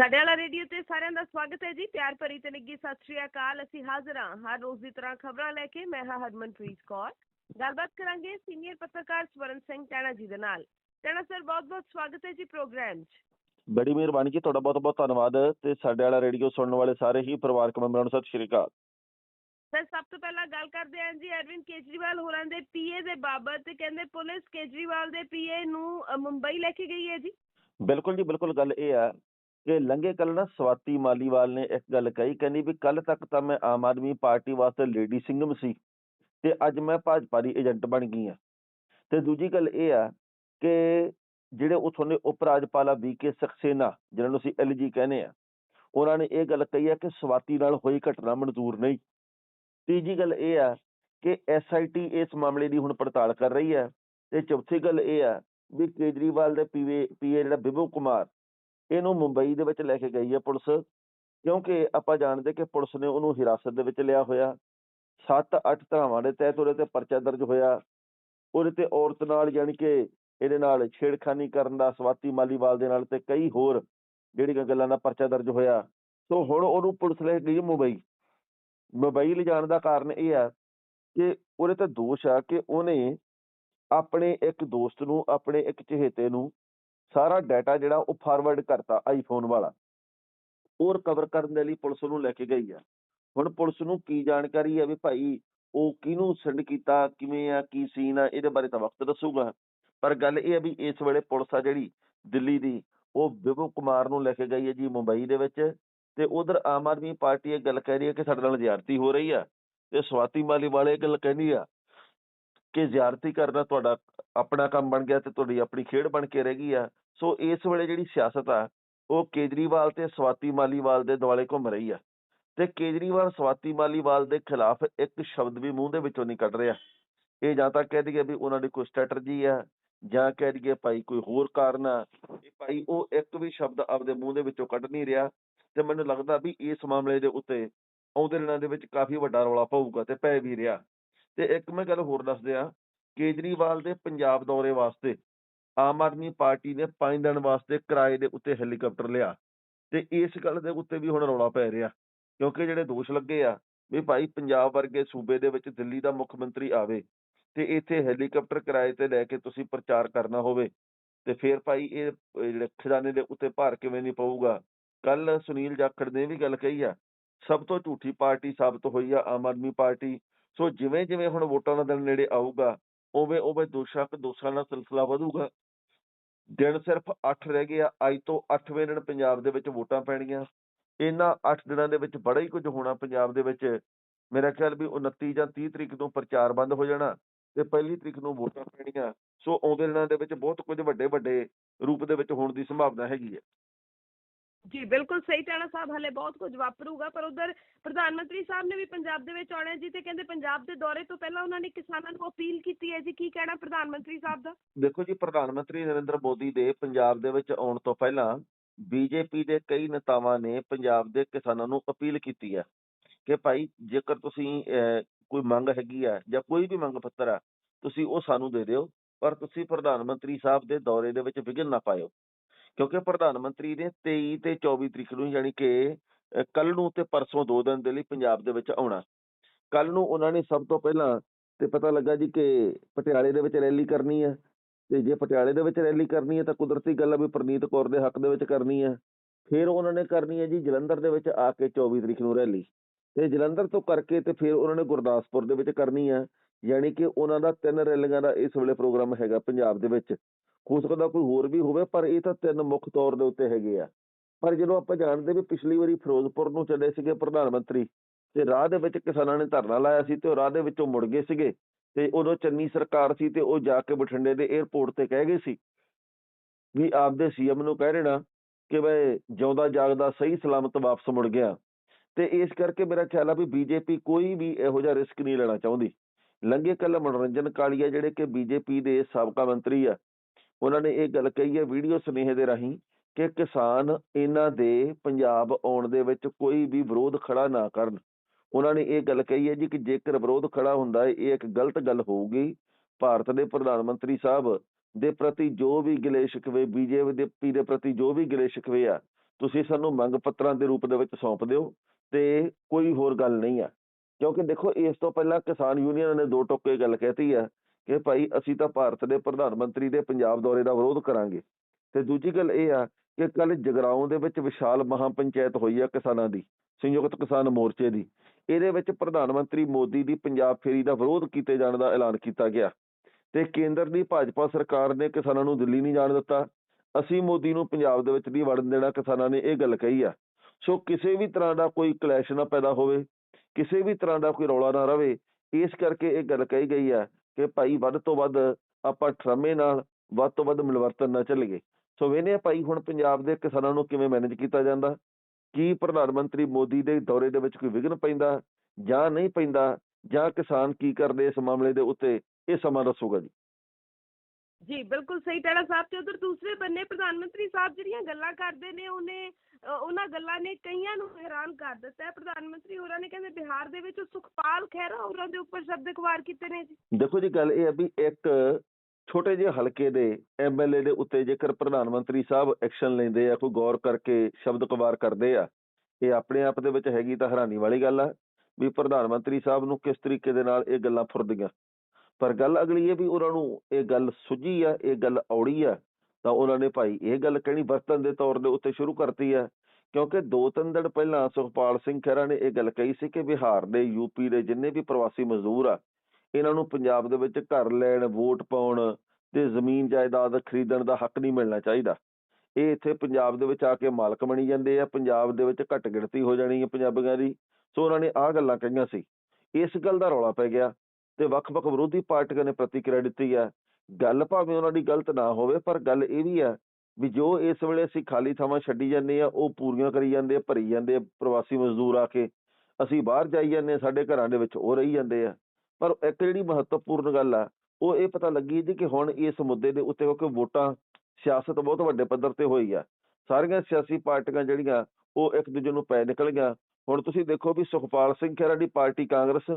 ਸਾਡੇ ਵਾਲਾ ਰੇਡੀਓ ਤੇ ਸਾਰਿਆਂ ਦਾ ਸਵਾਗਤ ਹੈ ਜੀ। ਪਿਆਰ ਭਰੀ ਤੇ ਨਿੱਗੀ ਸਤਿ ਸ਼੍ਰੀ ਅਕਾਲ। ਅਸੀਂ ਹਾਜ਼ਰ ਹਾਂ ਹਰ ਰੋਜ਼ ਦੀ ਤਰ੍ਹਾਂ ਖਬਰਾਂ ਲੈ ਕੇ। ਮੈਂ ਹਾਂ ਹਰਮਨਪ੍ਰੀਤ ਕੌਰ। ਗੱਲਬਾਤ ਕਰਾਂਗੇ ਸੀਨੀਅਰ ਪੱਤਰਕਾਰ ਸਵਰਨ ਸਿੰਘ ਟੈਣਾ ਜੀ ਦੇ ਨਾਲ। ਟੈਣਾ ਸਰ ਬਹੁਤ ਬਹੁਤ ਸਵਾਗਤ ਹੈ ਜੀ ਪ੍ਰੋਗਰਾਮ 'ਚ। ਬੜੀ ਮਿਹਰਬਾਨੀ ਜੀ। ਤੁਹਾਡਾ ਬਹੁਤ ਬਹੁਤ ਧੰਨਵਾਦ ਤੇ ਸਾਡੇ ਵਾਲਾ ਰੇਡੀਓ ਸੁਣਨ ਵਾਲੇ ਸਾਰੇ ਹੀ ਪਰਿਵਾਰਕ ਮੈਂਬਰਾਂ ਨੂੰ ਸਤਿ ਸ਼੍ਰੀ ਅਕਾਲ। ਸਰ ਸਭ ਤੋਂ ਪਹਿਲਾਂ ਗੱਲ ਕਰਦੇ ਹਾਂ ਜੀ ਅਰਵਿੰਦ ਕੇਜਰੀਵਾਲ ਹੋਰਾਂ ਦੇ ਪੀਏ ਦੇ ਬਾਬਤ। ਕਹਿੰਦੇ ਪੁਲਿਸ ਕੇਜਰੀਵਾਲ ਦੇ ਪੀਏ ਨੂੰ ਮੁੰਬਈ ਲੈ ਕੇ ਗਈ ਹੈ ਜੀ। ਬਿਲਕੁਲ ਜੀ ਬਿਲਕੁਲ ਗੱਲ ਇਹ ਹੈ ਕਿ ਲੰਘੇ ਕੱਲ ਨਾ ਸਵਾਤੀ ਮਾਲੀਵਾਲ ਨੇ ਇੱਕ ਗੱਲ ਕਹੀ, ਕਹਿੰਦੀ ਵੀ ਕੱਲ ਤੱਕ ਤਾਂ ਮੈਂ ਆਮ ਆਦਮੀ ਪਾਰਟੀ ਵਾਸਤੇ ਲੇਡੀ ਸਿੰਘਮ ਸੀ ਤੇ ਅੱਜ ਮੈਂ ਭਾਜਪਾ ਦੀ ਏਜੰਟ ਬਣ ਗਈ ਆ ਤੇ ਦੂਜੀ ਗੱਲ ਇਹ ਆ ਕਿ ਜਿਹੜੇ ਉਥੋਂ ਦੇ ਉਪ ਰਾਜਪਾਲ ਆ ਕੇ ਸਕਸੇਨਾ ਜਿਹਨਾਂ ਨੂੰ ਅਸੀਂ ਐਲਜੀ ਕਹਿੰਦੇ ਆ ਉਹਨਾਂ ਨੇ ਇਹ ਗੱਲ ਕਹੀ ਆ ਕਿ ਸਵਾਤੀ ਨਾਲ ਹੋਈ ਘਟਨਾ ਮਨਜ਼ੂਰ ਨਹੀਂ। ਤੀਜੀ ਗੱਲ ਇਹ ਆ ਕਿ ਐਸਆਈਟੀ ਇਸ ਮਾਮਲੇ ਦੀ ਹੁਣ ਪੜਤਾਲ ਕਰ ਰਹੀ ਹੈ ਤੇ ਚੌਥੀ ਗੱਲ ਇਹ ਆ ਵੀ ਕੇਜਰੀਵਾਲ ਦੇ ਪੀਵੇ ਪੀਏ ਜਿਹੜਾ ਬਿਬੂ ਕੁਮਾਰ ਇਹਨੂੰ ਮੁੰਬਈ ਦੇ ਵਿੱਚ ਲੈ ਕੇ ਗਈ ਹੈ ਪੁਲਿਸ, ਕਿਉਂਕਿ ਆਪਾਂ ਜਾਣਦੇ ਕਿ ਪੁਲਿਸ ਨੇ ਉਹਨੂੰ ਹਿਰਾਸਤ ਦੇ ਵਿੱਚ ਲਿਆ ਹੋਇਆ। 7-8 ਧਾਰਾਵਾਂ ਦੇ ਤਹਿਤ ਉਹਦੇ ਤੇ ਪਰਚਾ ਦਰਜ ਹੋਇਆ। ਉਹਦੇ ਤੇ ਔਰਤ ਨਾਲ ਯਾਨੀ ਕਿ ਇਹਦੇ ਨਾਲ ਛੇੜਖਾਨੀ ਕਰਨ ਦਾ ਸਵਾਤੀ ਮਾਲੀਵਾਲ ਦੇ ਨਾਲ ਤੇ ਕਈ ਹੋਰ ਜਿਹੜੀਆਂ ਗੱਲਾਂ ਦਾ ਪਰਚਾ ਦਰਜ ਹੋਇਆ। ਸੋ ਹੁਣ ਉਹਨੂੰ ਪੁਲਿਸ ਲੈ ਕੇ ਗਈ ਮੁੰਬਈ। ਮੁੰਬਈ ਲਿਜਾਣ ਦਾ ਕਾਰਨ ਇਹ ਆ ਕਿ ਉਹਦੇ ਤੇ ਦੋਸ਼ ਆ ਕਿ ਉਹਨੇ ਆਪਣੇ ਇੱਕ ਦੋਸਤ ਨੂੰ, ਆਪਣੇ ਇੱਕ ਚਹੇਤੇ ਨੂੰ ਸਾਰਾ ਡਾਟਾ ਜਿਹੜਾ ਉਹ ਫਾਰਵਰਡ ਕਰਤਾ ਆਈਫੋਨ ਵਾਲਾ। ਉਹ ਰਿਕਵਰ ਕਰਨ ਦੇ ਲਈ ਪੁਲਿਸ ਨੂੰ ਲੈ ਕੇ ਗਈ ਆ। ਹੁਣ ਪੁਲਿਸ ਨੂੰ ਕੀ ਜਾਣਕਾਰੀ ਹੈ ਵੀ ਭਾਈ ਉਹ ਕਿਹਨੂੰ ਸੈਂਡ ਕੀਤਾ, ਕਿਵੇਂ ਆ, ਕੀ ਸੀਨ ਆ, ਇਹਦੇ ਬਾਰੇ ਤਾਂ ਵਕਤ ਦੱਸੂਗਾ। ਪਰ ਗੱਲ ਇਹ ਆ ਵੀ ਇਸ ਵੇਲੇ ਪੁਲਿਸ ਆ ਜਿਹੜੀ ਦਿੱਲੀ ਦੀ, ਉਹ ਵਿਭੂ ਕੁਮਾਰ ਨੂੰ ਲੈ ਕੇ ਗਈ ਹੈ ਜੀ ਮੁੰਬਈ ਦੇ ਵਿੱਚ ਤੇ ਉਧਰ ਆਮ ਆਦਮੀ ਪਾਰਟੀ ਇਹ ਗੱਲ ਕਹਿ ਰਹੀ ਹੈ ਕਿ ਸਾਡੇ ਨਾਲ ਜ਼ਿਆਰਤੀ ਹੋ ਰਹੀ ਆ। ਤੇ ਸਵਾਤੀ ਮਾਲੀ ਵਾਲੇ ਇਹ ਗੱਲ ਕਹਿੰਦੀ ਆ ਕਿ ਜ਼ਿਆਰਤੀ ਕਰਨਾ ਤੁਹਾਡਾ ਆਪਣਾ ਕੰਮ ਬਣ ਗਿਆ ਤੇ ਤੁਹਾਡੀ ਆਪਣੀ ਖੇਡ ਬਣ ਕੇ ਰਹਿ ਗਈ ਆ। ਸੋ ਇਸ ਵੇਲੇ ਜਿਹੜੀ ਸਿਆਸਤ ਆ, ਉਹ ਕੇਜਰੀਵਾਲ ਤੇ ਸਵਾਤੀ ਮਾਲੀਵਾਲ ਦੇ ਦੁਆਲੇ ਘੁੰਮ ਰਹੀ ਆ। ਤੇ ਕੇਜਰੀਵਾਲ ਸਵਾਤੀ ਮਾਲੀਵਾਲ ਦੇ ਖਿਲਾਫ ਇੱਕ ਸ਼ਬਦ ਵੀ ਮੂੰਹ ਦੇ ਵਿੱਚੋਂ ਨਹੀਂ ਕੱਢ ਰਿਹਾ। ਇਹ ਜਾਂ ਤਾਂ ਕਹਿ ਦਈਏ ਵੀ ਉਹਨਾਂ ਦੀ ਕੋਈ ਸਟ੍ਰੈਟਜੀ ਆ, ਜਾਂ ਕਹਿ ਦਈਏ ਭਾਈ ਕੋਈ ਹੋਰ ਕਾਰਨ ਆ। ਇਹ ਭਾਈ ਉਹ ਇੱਕ ਵੀ ਸ਼ਬਦ ਆਪਦੇ ਮੂੰਹ ਦੇ ਵਿੱਚੋਂ ਕੱਢ ਨਹੀਂ ਰਿਹਾ ਤੇ ਮੈਨੂੰ ਲੱਗਦਾ ਵੀ ਇਸ ਮਾਮਲੇ ਦੇ ਉੱਤੇ ਆਉਂਦੇ ਦਿਨਾਂ ਦੇ ਵਿੱਚ ਕਾਫੀ ਵੱਡਾ ਰੌਲਾ ਪਊਗਾ ਤੇ ਪੈ ਵੀ ਰਿਹਾ। ਤੇ ਇੱਕ ਮੈਂ ਗੱਲ ਹੋਰ ਦੱਸ ਦਿਆਂ ਕੇਜਰੀਵਾਲ ਦੇ ਪੰਜਾਬ ਦੌਰੇ ਵਾਸਤੇ ਆਮ ਆਦਮੀ ਪਾਰਟੀ ਨੇ ਪੰਜ ਦਿਨ ਵਾਸਤੇ ਕਿਰਾਏ ਦੇ ਉੱਤੇ ਹੈਲੀਕਾਪਟਰ ਲਿਆ ਤੇ ਇਸ ਗੱਲ ਦੇ ਉੱਤੇ ਵੀ ਹੁਣ ਰੌਲਾ ਪੈ ਰਿਹਾ ਕਿਉਂਕਿ ਜਿਹੜੇ ਦੋਸ਼ ਲੱਗੇ ਆ ਵੀ ਭਾਈ ਪੰਜਾਬ ਵਰਗੇ ਸੂਬੇ ਦੇ ਵਿੱਚ ਦਿੱਲੀ ਦਾ ਮੁੱਖ ਮੰਤਰੀ ਆਵੇ ਤੇ ਇੱਥੇ ਹੈਲੀਕਾਪਟਰ ਕਿਰਾਏ ਤੇ ਲੈ ਕੇ ਤੁਸੀਂ ਪ੍ਰਚਾਰ ਕਰਨਾ ਹੋਵੇ ਤੇ ਫਿਰ ਭਾਈ ਇਹ ਇਹ ਜਿਹੜੇ ਖਜ਼ਾਨੇ ਦੇ ਉੱਤੇ ਭਾਰ ਕਿਵੇਂ ਨਹੀਂ ਪਊਗਾ ਕੱਲ ਸੁਨੀਲ ਜਾਖੜ ਨੇ ਵੀ ਗੱਲ ਕਹੀ ਆ, ਸਭ ਤੋਂ ਝੂਠੀ ਪਾਰਟੀ ਸਾਬਤ ਹੋਈ ਆ ਆਮ ਆਦਮੀ ਪਾਰਟੀ, ਸੋ ਜਿਵੇਂ ਜਿਵੇਂ ਹੁਣ ਵੋਟਾਂ ਦਾ ਦਿਨ ਨੇੜੇ ਆਊਗਾ ਉਵੇਂ ਉਵੇਂ ਦੋਸ਼ਾਂ ਤੇ ਦੋਸ਼ਾਂ ਦਾ ਸਿਲਸਿਲਾ ਵਧੂਗਾ। ਦਿਨ ਸਿਰਫ 8 ਰਹਿ ਗਏ ਆ, ਅੱਜ ਤੋਂ 8ਵੇਂ ਦਿਨ ਪੰਜਾਬ ਦੇ ਵਿੱਚ ਵੋਟਾਂ ਪੈਣੀਆਂ ਇਹਨਾਂ 8 ਦਿਨਾਂ ਦੇ ਵਿੱਚ ਬੜਾ ਹੀ ਕੁਝ ਹੋਣਾ ਪੰਜਾਬ ਦੇ ਵਿੱਚ। ਮੇਰਾ ਖਿਆਲ ਵੀ 29 ਜਾਂ 30 ਤਰੀਕ ਨੂੰ ਪ੍ਰਚਾਰ ਬੰਦ ਹੋ ਜਾਣਾ ਤੇ ਪਹਿਲੀ ਤਰੀਕ ਨੂੰ ਵੋਟਾਂ ਪੈਣੀਆਂ। ਸੋ ਆਉਂਦੇ ਦਿਨਾਂ ਦੇ ਵਿੱਚ ਬਹੁਤ ਕੁਝ ਵੱਡੇ ਵੱਡੇ ਰੂਪ ਦੇ ਵਿੱਚ ਹੋਣ ਦੀ ਸੰਭਾਵਨਾ ਹੈਗੀ ਹੈ ਜੀ, ਬਿਲਕੁਲ ਸਹੀ ਟਾਣਾ ਸਾਹਿਬ, ਹਲੇ ਬਹੁਤ ਕੁਝ ਵਾਪਰੂਗਾ, ਪਰ ਉਧਰ ਪ੍ਰਧਾਨ ਮੰਤਰੀ ਸਾਹਿਬ ਨੇ ਵੀ ਪੰਜਾਬ ਦੇ ਵਿੱਚ ਆਉਣਾ ਜੀ ਤੇ ਕਹਿੰਦੇ ਪੰਜਾਬ ਦੇ ਦੌਰੇ ਤੋਂ ਪਹਿਲਾਂ ਉਹਨਾਂ ਨੇ ਕਿਸਾਨਾਂ ਨੂੰ ਅਪੀਲ ਕੀਤੀ ਹੈ ਜੀ, ਕੀ ਕਹਿਣਾ ਪ੍ਰਧਾਨ ਮੰਤਰੀ ਸਾਹਿਬ ਦਾ? ਦੇਖੋ ਜੀ, ਪ੍ਰਧਾਨ ਮੰਤਰੀ ਨਰਿੰਦਰ ਮੋਦੀ ਦੇ ਪੰਜਾਬ ਦੇ ਵਿੱਚ ਆਉਣ ਤੋਂ ਪਹਿਲਾਂ ਬੀਜੇਪੀ ਦੇ ਕਈ ਨੇਤਾਵਾਂ ਨੇ ਪੰਜਾਬ ਦੇ ਕਿਸਾਨਾਂ ਨੂੰ ਅਪੀਲ ਕੀਤੀ ਹੈ ਕਿ ਭਾਈ, ਜੇਕਰ ਤੁਸੀਂ ਕੋਈ ਮੰਗ ਹੈਗੀ ਆ ਜਾਂ ਕੋਈ ਵੀ ਮੰਗ ਪੱਤਰ ਆ, ਤੁਸੀਂ ਉਹ ਸਾਨੂੰ ਦੇ ਦਿਓ, ਪਰ ਤੁਸੀਂ ਪ੍ਰਧਾਨ ਮੰਤਰੀ ਸਾਹਿਬ ਦੇ ਦੌਰੇ ਦੇ ਵਿੱਚ ਵਿਘਨ ਨਾ ਪਾਇਓ। ਕਿਉਂਕਿ ਪ੍ਰਧਾਨ ਮੰਤਰੀ ਨੇ 23 ਤੇ 24 ਤਰੀਕ ਨੂੰ ਯਾਨੀ ਕਿ ਕੱਲ ਨੂੰ ਤੇ ਪਰਸੋਂ ਦੋ ਦਿਨ ਦੇ ਲਈ ਪੰਜਾਬ ਦੇ ਵਿੱਚ ਆਉਣਾ। ਕੱਲ ਨੂੰ ਉਹਨਾਂ ਨੇ ਸਭ ਤੋਂ ਪਹਿਲਾਂ ਤੇ ਪਤਾ ਲੱਗਾ ਜੀ ਕਿ ਪਟਿਆਲੇ ਦੇ ਵਿੱਚ ਰੈਲੀ ਕਰਨੀ ਹੈ ਤੇ ਜੇ ਪਟਿਆਲੇ ਦੇ ਵਿੱਚ ਰੈਲੀ ਕਰਨੀ ਹੈ ਤਾਂ ਕੁਦਰਤੀ ਗੱਲ ਆ ਵੀ ਪ੍ਰਨੀਤ ਕੌਰ ਦੇ ਹੱਕ ਦੇ ਵਿੱਚ ਕਰਨੀ ਹੈ ਫਿਰ ਉਹਨਾਂ ਨੇ ਕਰਨੀ ਹੈ ਜੀ ਜਲੰਧਰ ਦੇ ਵਿੱਚ ਆ ਕੇ 24 ਤਰੀਕ ਨੂੰ ਰੈਲੀ। ਤੇ ਜਲੰਧਰ ਤੋਂ ਕਰਕੇ ਤੇ ਫਿਰ ਉਹਨਾਂ ਨੇ ਗੁਰਦਾਸਪੁਰ ਦੇ ਵਿੱਚ ਕਰਨੀ ਹੈ ਯਾਨੀ ਕਿ ਉਹਨਾਂ ਦਾ ਤਿੰਨ ਰੈਲੀਆਂ ਦਾ ਇਸ ਵੇਲੇ ਪ੍ਰੋਗਰਾਮ ਹੈਗਾ ਪੰਜਾਬ ਦੇ ਵਿੱਚ। ਹੋ ਸਕਦਾ ਕੋਈ ਹੋਰ ਵੀ ਹੋਵੇ, ਪਰ ਇਹ ਤਾਂ ਤਿੰਨ ਮੁੱਖ ਤੌਰ ਦੇ ਉੱਤੇ ਹੈਗੇ ਆ। ਪਰ ਜਦੋਂ ਆਪਾਂ ਜਾਣਦੇ ਵੀ ਪਿਛਲੀ ਵਾਰੀ ਫਿਰੋਜ਼ਪੁਰ ਨੂੰ ਚੱਲੇ ਸੀਗੇ ਪ੍ਰਧਾਨ ਮੰਤਰੀ, ਤੇ ਰਾਹ ਦੇ ਵਿੱਚ ਕਿਸਾਨਾਂ ਨੇ ਧਰਨਾ ਲਾਇਆ ਸੀ ਤੇ ਉਹ ਰਾਹ ਦੇ ਵਿੱਚੋਂ ਮੁੜ ਗਏ ਸੀਗੇ, ਤੇ ਉਦੋਂ ਚੰਨੀ ਸਰਕਾਰ ਸੀ ਤੇ ਉਹ ਜਾ ਕੇ ਬਠਿੰਡੇ ਦੇ 에ਅਰਪੋਰਟ ਤੇ ਕਹਿ ਗਏ ਸੀ ਵੀ ਆਪਦੇ ਸੀਐਮ ਨੂੰ ਕਹਿ ਦੇਣਾ ਕਿ ਬਈ ਜਿਉਂਦਾ ਜਾਗਦਾ ਸਹੀ ਸਲਾਮਤ ਵਾਪਸ ਮੁੜ ਗਿਆ। ਤੇ ਇਸ ਕਰਕੇ ਮੇਰਾ ਖਿਆਲ ਆ ਵੀ ਬੀਜੇਪੀ ਕੋਈ ਵੀ ਇਹੋ ਜਿਹਾ ਰਿਸਕ ਨਹੀਂ ਲੈਣਾ ਚਾਹੁੰਦੀ। ਲੰਘੇ ਕੱਲ ਮਨੋਰੰਜਨ ਕਾਲੀਆ ਜਿਹੜੇ ਕਿ ਬੀਜੇਪੀ ਦੇ ਸਾਬਕਾ ਮੰਤਰੀ ਆ ਉਹਨਾਂ ਨੇ ਇਹ ਗੱਲ ਕਹੀ ਹੈ ਵੀਡੀਓ ਸੁਨੇਹੇ ਦੇ ਰਾਹੀਂ ਕਿ ਕਿਸਾਨ ਇਹਨਾਂ ਦੇ ਪੰਜਾਬ ਆਉਣ ਦੇ ਵਿੱਚ ਕੋਈ ਵੀ ਵਿਰੋਧ ਖੜਾ ਨਾ ਕਰਨ। ਉਹਨਾਂ ਨੇ ਇਹ ਗੱਲ ਕਹੀ ਹੈ ਜੀ ਕਿ ਜੇਕਰ ਵਿਰੋਧ ਖੜਾ ਹੁੰਦਾ ਹੈ, ਇਹ ਇੱਕ ਗਲਤ ਗੱਲ ਹੋਊਗੀ। ਭਾਰਤ ਦੇ ਪ੍ਰਧਾਨ ਮੰਤਰੀ ਸਾਹਿਬ ਦੇ ਪ੍ਰਤੀ ਜੋ ਵੀ ਗਿਲੇ ਸ਼ਿਕਵੇ ਬੀਜੇਪੀ ਦੇ ਪ੍ਰਤੀ ਜੋ ਵੀ ਗਿਲੇ ਸ਼ਿਕਵੇ ਆ, ਤੁਸੀਂ ਸਾਨੂੰ ਮੰਗ ਪੱਤਰਾਂ ਦੇ ਰੂਪ ਦੇ ਵਿੱਚ ਸੌਂਪ ਦਿਓ ਤੇ ਕੋਈ ਹੋਰ ਗੱਲ ਨਹੀਂ ਆ। ਕਿਉਂਕਿ ਦੇਖੋ, ਇਸ ਤੋਂ ਪਹਿਲਾਂ ਕਿਸਾਨ ਯੂਨੀਅਨ ਨੇ ਦੋ ਟੋਕੇ ਗੱਲ ਕਹਿਤੀ ਆ ਕਿ ਭਾਈ ਅਸੀਂ ਤਾਂ ਭਾਰਤ ਦੇ ਪ੍ਰਧਾਨ ਮੰਤਰੀ ਦੇ ਪੰਜਾਬ ਦੌਰੇ ਦਾ ਵਿਰੋਧ ਕਰਾਂਗੇ। ਤੇ ਦੂਜੀ ਗੱਲ ਇਹ ਆ ਕਿ ਕੱਲ ਜਗਰਾਉਂ ਦੇ ਵਿੱਚ ਵਿਸ਼ਾਲ ਮਹਾਪੰਚਾਇਤ ਹੋਈ ਆ ਕਿਸਾਨਾਂ ਦੀ, ਸੰਯੁਕਤ ਕਿਸਾਨ ਮੋਰਚੇ ਦੀ। ਇਹਦੇ ਵਿੱਚ ਪ੍ਰਧਾਨ ਮੰਤਰੀ ਮੋਦੀ ਦੀ ਪੰਜਾਬ ਫੇਰੀ ਦਾ ਵਿਰੋਧ ਕੀਤੇ ਜਾਣ ਦਾ ਐਲਾਨ ਕੀਤਾ ਗਿਆ। ਤੇ ਕੇਂਦਰ ਦੀ ਭਾਜਪਾ ਸਰਕਾਰ ਨੇ ਕਿਸਾਨਾਂ ਨੂੰ ਦਿੱਲੀ ਨਹੀਂ ਜਾਣ ਦਿੱਤਾ। ਅਸੀਂ ਮੋਦੀ ਨੂੰ ਪੰਜਾਬ ਦੇ ਵਿੱਚ ਨਹੀਂ ਵੜਨ ਦੇਣਾ, ਕਿਸਾਨਾਂ ਨੇ ਇਹ ਗੱਲ ਕਹੀ ਆ। ਸੋ ਕਿਸੇ ਵੀ ਤਰ੍ਹਾਂ ਦਾ ਕੋਈ ਕਲੈਸ਼ ਨਾ ਪੈਦਾ ਹੋਵੇ, ਕਿਸੇ ਵੀ ਤਰ੍ਹਾਂ ਦਾ ਕੋਈ ਰੌਲਾ ਨਾ ਰਵੇ, ਇਸ ਕਰਕੇ ਇਹ ਗੱਲ ਕਹੀ ਗਈ ਆ ਕਿ ਭਾਈ ਵੱਧ ਤੋਂ ਵੱਧ ਆਪਾਂ ਟਰਮੇ ਨਾਲ ਵੱਧ ਤੋਂ ਵੱਧ ਮਿਲਵਰਤਨ ਨਾ ਚੱਲੀਏ। ਸੋ ਵੇਨੇ ਭਾਈ ਹੁਣ ਪੰਜਾਬ ਦੇ ਕਿਸਾਨਾਂ ਨੂੰ ਕਿਵੇਂ ਮੈਨੇਜ ਕੀਤਾ ਜਾਂਦਾ? ਕੀ ਪ੍ਰਧਾਨ ਮੰਤਰੀ ਮੋਦੀ ਦੇ ਦੌਰੇ ਦੇ ਵਿੱਚ ਕੋਈ ਵਿਘਨ ਪੈਂਦਾ ਜਾਂ ਨਹੀਂ ਪੈਂਦਾ? ਜਾਂ ਕਿਸਾਨ ਕੀ ਕਰਦੇ ਇਸ ਮਾਮਲੇ ਦੇ ਉੱਤੇ ਇਹ ਸਮਾਂ ਦੱਸੂਗਾ ਜੀ। ਜੀ, ਬਿਲਕੁਲ ਸਹੀ ਟੈਣਾ ਸਾਹਿਬ, ਤੇ ਉਧਰ ਦੂਸਰੇ ਬੰਨੇ ਪ੍ਰਧਾਨ ਮੰਤਰੀ ਸਾਹਿਬ ਜਿਹੜੀਆਂ ਗੱਲਾਂ ਕਰਦੇ ਨੇ, ਉਹਨੇ ਉਹਨਾਂ ਗੱਲਾਂ ਨੇ ਕਈਆਂ ਨੂੰ ਹੈਰਾਨ ਕਰ ਦਿੱਤਾ ਹੈ। ਪ੍ਰਧਾਨ ਮੰਤਰੀ ਹੋਰਾਂ ਨੇ ਕਹਿੰਦੇ ਬਿਹਾਰ ਦੇ ਵਿੱਚ ਸੁਖਪਾਲ ਖਹਿਰਾ ਹੋਰਾਂ ਦੇ ਉੱਪਰ ਸ਼ਬਦ ਖਵਾਰ ਕੀਤੇ ਨੇ ਜੀ। ਦੇਖੋ ਜੀ, ਗੱਲ ਇਹ ਹੈ ਵੀ ਇੱਕ ਛੋਟੇ ਜਿਹੇ ਹਲਕੇ ਦੇ ਐਮਐਲਏ ਦੇ ਉੱਤੇ ਜੇਕਰ ਪ੍ਰਧਾਨ ਮੰਤਰੀ ਸਾਹਿਬ ਐਕਸ਼ਨ ਲੈਂਦੇ ਆ, ਕੋਈ ਗੌਰ ਕਰਕੇ ਸ਼ਬਦ ਕਵਾਰ ਕਰਦੇ ਆ, ਇਹ ਆਪਣੇ ਆਪ ਦੇ ਵਿੱਚ ਹੈਗੀ ਤਾਂ ਹੈਰਾਨੀ ਵਾਲੀ ਗੱਲ ਆ ਵੀ ਪ੍ਰਧਾਨ ਮੰਤਰੀ ਸਾਹਿਬ ਨੂੰ ਕਿਸ ਤਰੀਕੇ ਦੇ ਨਾਲ ਇਹ ਗੱਲਾਂ ਫੁਰਦੀਆਂ। ਪਰ ਗੱਲ ਅਗਲੀ ਇਹ ਵੀ ਉਹਨਾਂ ਨੂੰ ਇਹ ਗੱਲ ਸੁਝੀ ਆ, ਇਹ ਗੱਲ ਔੜੀ ਆ, ਤਾਂ ਉਹਨਾਂ ਨੇ ਭਾਈ ਇਹ ਗੱਲ ਕਹਿਣੀ ਵਰਤਨ ਦੇ ਤੌਰ ਦੇ ਉੱਤੇ ਸ਼ੁਰੂ ਕਰਤੀ ਆ। ਕਿਉਂਕਿ ਦੋ ਤਿੰਨ ਦਿਨ ਪਹਿਲਾਂ ਸੁਖਪਾਲ ਸਿੰਘ ਖਹਿਰਾ ਨੇ ਇਹ ਗੱਲ ਕਹੀ ਸੀ ਕਿ ਬਿਹਾਰ ਦੇ ਯੂਪੀ ਦੇ ਜਿੰਨੇ ਵੀ ਪ੍ਰਵਾਸੀ ਮਜ਼ਦੂਰ ਆ, ਇਹਨਾਂ ਨੂੰ ਪੰਜਾਬ ਦੇ ਵਿੱਚ ਘਰ ਲੈਣ, ਵੋਟ ਪਾਉਣ ਤੇ ਜ਼ਮੀਨ ਜਾਇਦਾਦ ਖਰੀਦਣ ਦਾ ਹੱਕ ਨਹੀਂ ਮਿਲਣਾ ਚਾਹੀਦਾ। ਇਹ ਇੱਥੇ ਪੰਜਾਬ ਦੇ ਵਿੱਚ ਆ ਕੇ ਮਾਲਕ ਬਣੀ ਜਾਂਦੇ ਆ, ਪੰਜਾਬ ਦੇ ਵਿੱਚ ਘੱਟ ਗਿਣਤੀ ਹੋ ਜਾਣੀ ਹੈ ਪੰਜਾਬੀਆਂ ਦੀ। ਸੋ ਉਹਨਾਂ ਨੇ ਆਹ ਗੱਲਾਂ ਕਹੀਆਂ ਸੀ। ਇਸ ਗੱਲ ਦਾ ਰੌਲਾ ਪੈ ਗਿਆ। ਤੇ ਵੱਖ-ਵੱਖ ਵਿਰੋਧੀ ਪਾਰਟੀਆਂ ਨੇ ਪ੍ਰਤੀਕਿਰਿਆ ਦਿੱਤੀ ਹੈ। ਗੱਲ ਭਾਵੇਂ ਉਹਨਾਂ ਦੀ ਗਲਤ ਨਾ ਹੋਵੇ, ਪਰ ਗੱਲ ਇਹ ਵੀ ਹੈ ਵੀ ਜੋ ਇਸ ਵੇਲੇ ਅਸੀਂ ਖਾਲੀ ਥਾਵਾਂ ਛੱਡੀ ਜਾਂਦੇ ਆ ਉਹ ਪੂਰੀਆਂ ਕਰੀ ਜਾਂਦੇ ਆ, ਭਰੀ ਜਾਂਦੇ ਆ, ਪ੍ਰਵਾਸੀ ਮਜ਼ਦੂਰ ਆ ਕੇ ਅਸੀਂ ਬਾਹਰ ਜਾਈ ਜਾਂਦੇ ਆ ਸਾਡੇ ਘਰਾਂ ਦੇ ਵਿੱਚ ਉਹ ਰਹੀ ਜਾਂਦੇ ਆ। ਪਰ ਇੱਕ ਜਿਹੜੀ ਮਹੱਤਵਪੂਰਨ ਗੱਲ ਆ, ਉਹ ਇਹ ਪਤਾ ਲੱਗੀ ਜੀ ਕਿ ਹੁਣ ਇਸ ਮੁੱਦੇ ਦੇ ਉੱਤੇ ਕਿਉਂਕਿ ਵੋਟਾਂ ਸਿਆਸਤ ਬਹੁਤ ਵੱਡੇ ਪੱਧਰ ਤੇ ਹੋਈ ਆ। ਸਾਰੀਆਂ ਸਿਆਸੀ ਪਾਰਟੀਆਂ ਜਿਹੜੀਆਂ, ਉਹ ਇੱਕ ਦੂਜੇ ਨੂੰ ਪੈ ਨਿਕਲ ਗਿਆ ਹੁਣ ਤੁਸੀਂ ਦੇਖੋ ਵੀ ਸੁਖਪਾਲ ਸਿੰਘ ਖਹਿਰਾ ਦੀ ਪਾਰਟੀ ਕਾਂਗਰਸ